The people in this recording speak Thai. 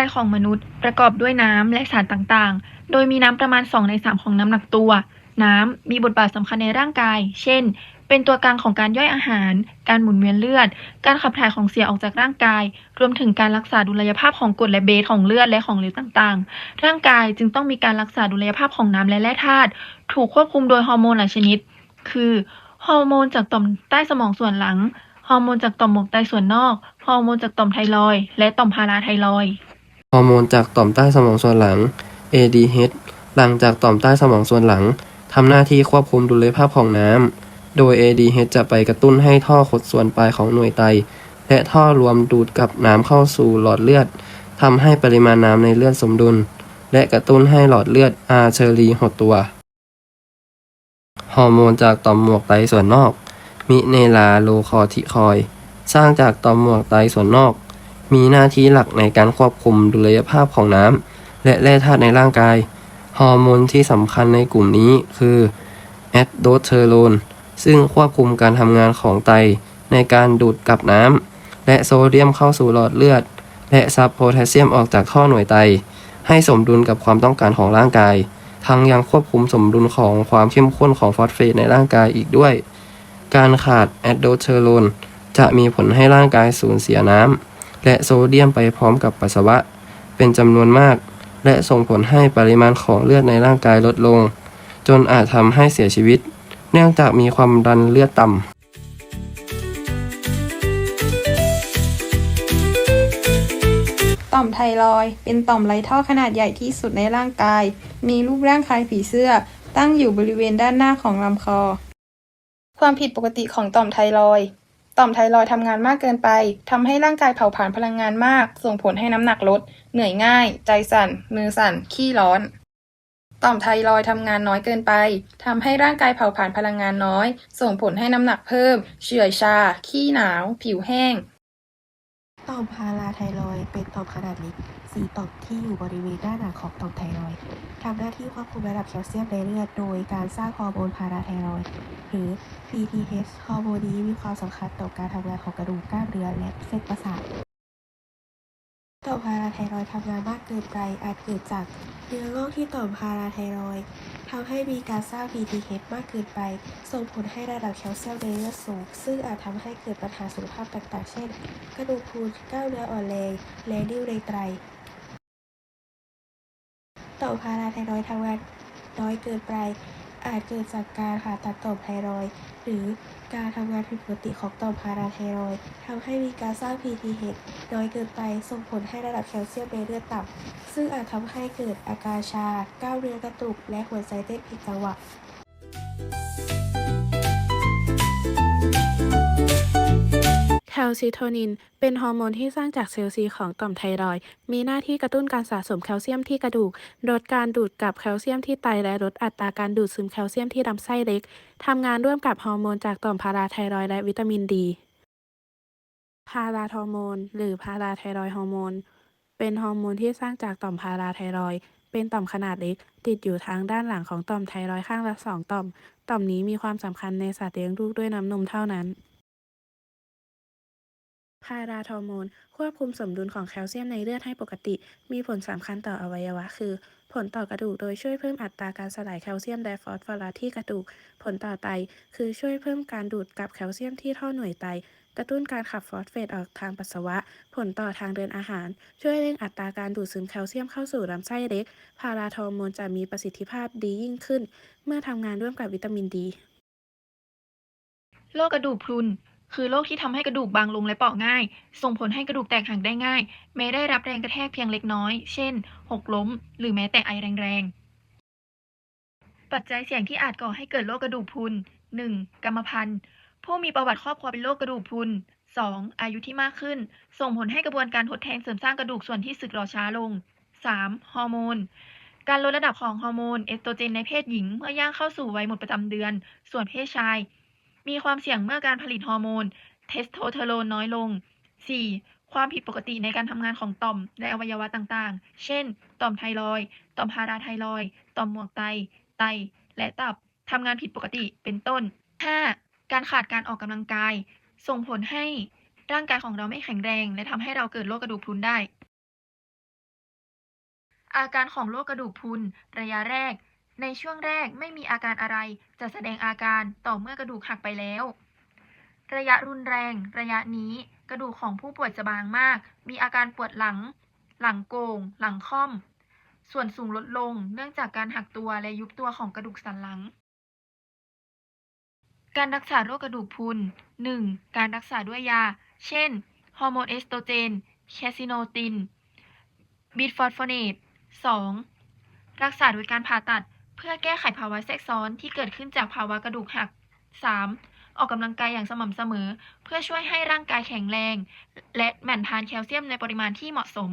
ายของมนุษย์ประกอบด้วยน้ำและสารต่างๆ โดยมีน้ำประมาณ 2 ใน 3 ของน้ำหนักตัว น้ำมีบทบาทสำคัญในร่างกาย เช่น เป็นตัวกลางของการย่อยอาหาร การหมุนเวียนเลือด การขับถ่ายของเสียออกจากร่างกาย รวมถึงการรักษาดุลยภาพของกรดและเบสของเลือดและของเหลวต่างๆ ร่างกายจึงต้องมีการรักษาดุลยภาพของน้ำและแร่ธาตุ ถูกควบคุมโดยฮอร์โมนหลายชนิด คือฮอร์โมนจากต่อมใต้สมองส่วนหลังฮอร์โมนจากต่อมหมวกไตส่วนนอก ฮอร์โมนจากต่อมไทรอย และต่อมพาราไทรอย ฮอร์โมนจากต่อมใต้สมองส่วนหลัง ADH หลังจากต่อมใต้สมองส่วนหลังทำหน้าที่ควบคุมดุลยภาพของน้ำ โดย ADH จะไปกระตุ้นให้ท่อขดส่วนปลายของหน่วยไต และท่อรวมดูดกับน้ำเข้าสู่หลอดเลือดทำให้ปริมาณน้ำในเลือดสมดุล และกระตุ้นให้หลอดเลือดอาร์เชอรีหดตัว ฮอร์โมนจากต่อมหมวกไตส่วนนอก มิเนลาโลคอทิคอย สร้างจากต่อมหมวกไตส่วนนอก มีหน้าที่หลักในการควบคุมดุลยภาพของน้ำและแร่ธาตุในร่างกาย ฮอร์โมนที่สำคัญในกลุ่มนี้คือแอดโดสเทอโรนซึ่งควบคุมการทำงานของไตในการดูดกลับน้ำและโซเดียมเข้าสู่หลอดเลือด และซับโพแทสเซียมออกจากท่อหน่วยไต ให้สมดุลกับความต้องการของร่างกาย ทั้งยังควบคุมสมดุลของความเข้มข้นของฟอสเฟตในร่างกายอีกด้วย การขาดแอดโดสเทอโรนจะมีผลให้ร่างกายสูญเสียน้ำ และโซเดียมไปพร้อมกับปัสสาวะ เป็นจำนวนมาก และส่งผลให้ปริมาณของเลือดในร่างกายลดลง จนอาจทำให้เสียชีวิต เนื่องจากมีความดันเลือดต่ำต่อมไทรอยเป็นต่อมไรท่อขนาดใหญ่ที่สุดในร่างกาย มีรูปร่างคล้ายผีเสื้อ ตั้งอยู่บริเวณด้านหน้าของลำคอ ความผิดปกติของต่อมไทรอย ต่อมไทรอยทำงานมากเกินไปทำให้ร่างกายเผาผลาญพลังงานมาก ส่งผลให้น้ำหนักลด เหนื่อยง่าย ใจสั่น มือสั่น ขี้ร้อน ต่อมไทรอยทำงานน้อยเกินไปทำให้ร่างกายเผาผลาญพลังงานน้อย ส่งผลให้น้ำหนักเพิ่ม เฉื่อยชา ขี้หนาว ผิวแห้ง ต่อมพาราไทรอยเป็นต่อมขนาดเล็กสีต่อมที่อยู่บริเวณด้านหลังของต่อมไทรอย ทำหน้าที่ควบคุมระดับแคลเซียมในเลือดโดยการสร้างฮอร์โมนพาราไทรอยด์หรือ PTH ฮอร์โมนนี้มีความสำคัญต่อการทำงานของกระดูกกล้ามเนื้อและเส้นประสาทต่อมพาราไทรอยด์ทำงานมากเกินไปอาจเกิดจากเนื้องอกที่ต่อมพาราไทรอยด์ทำให้มีการสร้าง PTH มากเกินไป ส่งผลให้ระดับแคลเซียมในเลือดสูง ซึ่งอาจทำให้เกิดปัญหาสุขภาพต่างๆ เช่น กระดูกพรุนกล้ามเนื้ออ่อนแรงและนิ่วในไตร ต่อมพาราไทรอยทำงานน้อยเกินไป อาจเกิดจากการผ่าตัดต่อมไทรอยหรือการทำงานผิดปกติของต่อมพาราไทรอยทำให้มีการสร้าง PTH น้อยเกินไปส่งผลให้ระดับแคลเซียมในเลือดต่ำซึ่งอาจทำให้เกิดอาการชากล้ามเนื้อกระตุกและหัวใจเต้นผิดจังหวะ ลซิโทนิน เป็นฮอร์โมนที่สร้างจากเซลล์ซีของต่อมไทรอย มีหน้าที่กระตุ้นการสะสมแคลเซียมที่กระดูก ลดการดูดกับแคลเซียมที่ไตและลดอัตราการดูดซึมแคลเซียมที่ลำไส้เล็ก ทำงานร่วมกับฮอร์โมนจากต่อมพาราไทรอยและวิตามินดี พาราทอร์โมน หรือพาราไทรอยฮอร์โมน เป็นฮอร์โมนที่สร้างจากต่อมพาราไทรอยเป็นต่อมขนาดเล็ก ติดอยู่ทางด้านหลังของต่อมไทรอยข้างละสองต่อม ต่อมนี้มีความสำคัญในสัตว์เลี้ยงลูกด้วยน้ำนมเท่านั้น พาราทอร์โมน ควบคุมสมดุลของแคลเซียมในเลือดให้ปกติ มีผลสำคัญต่ออวัยวะ คือ ผลต่อกระดูกโดยช่วยเพิ่มอัตราการสลายแคลเซียมและฟอสฟอรัสที่กระดูก ผลต่อไต คือช่วยเพิ่มการดูดกลับแคลเซียมที่ท่อหน่วยไต กระตุ้นการขับฟอสเฟตออกทางปัสสาวะ ผลต่อทางเดินอาหาร ช่วยเร่งอัตราการดูดซึมแคลเซียมเข้าสู่ลำไส้เล็ก พาราทอร์โมนจะมีประสิทธิภาพดียิ่งขึ้น เมื่อทำงานร่วมกับวิตามินดีโรคกระดูกพรุน คือโรคที่ทำให้กระดูกบางลงและเปราะง่าย ส่งผลให้กระดูกแตกหักได้ง่าย แม้ได้รับแรงกระแทกเพียงเล็กน้อย เช่น หกล้ม หรือแม้แต่ไอแรงๆ ปัจจัยเสี่ยงที่อาจก่อให้เกิดโรคกระดูกพรุน 1. กรรมพันธุ์ ผู้มีประวัติครอบครัวเป็นโรคกระดูกพรุน 2. อายุที่มากขึ้น ส่งผลให้กระบวนการทดแทนเสริมสร้างกระดูกส่วนที่สึกหรอช้าลง 3. ฮอร์โมน การลดระดับของฮอร์โมนเอสโตรเจนในเพศหญิงเมื่อย่างเข้าสู่วัยหมดประจำเดือน ส่วนเพศชาย มีความเสี่ยงเมื่อการผลิตฮอร์โมนเทสโทสเตอโรนน้อยลง 4. ความผิดปกติในการทำงานของต่อมและอวัยวะต่างๆ เช่น ต่อมไทรอย ต่อมพาราไทรอย ต่อมหมวกไต ไต และตับทำงานผิดปกติ เป็นต้น 5. การขาดการออกกำลังกาย ส่งผลให้ร่างกายของเราไม่แข็งแรง และทำให้เราเกิดโรคกระดูกพรุนได้ อาการของโรคกระดูกพรุนระยะแรก ในช่วงแรกไม่มีอาการอะไร จะแสดงอาการต่อเมื่อกระดูกหักไปแล้ว ระยะรุนแรง ระยะนี้กระดูกของผู้ป่วยจะบางมาก มีอาการปวดหลัง หลังโกง หลังค่อม ส่วนสูงลดลง เนื่องจากการหักตัวและยุบตัวของกระดูกสันหลัง การรักษาโรคกระดูกพรุน 1. การรักษาด้วยยา เช่น ฮอร์โมนเอสโตรเจน แคซิโนติน บิดฟอสโฟเนต 2. รักษาโดยการผ่าตัด เพื่อแก้ไขภาวะแทรกซ้อนที่เกิดขึ้นจากภาวะกระดูกหัก 3. ออกกำลังกายอย่างสม่ำเสมอ เพื่อช่วยให้ร่างกายแข็งแรง และหมั่นทานแคลเซียมในปริมาณที่เหมาะสม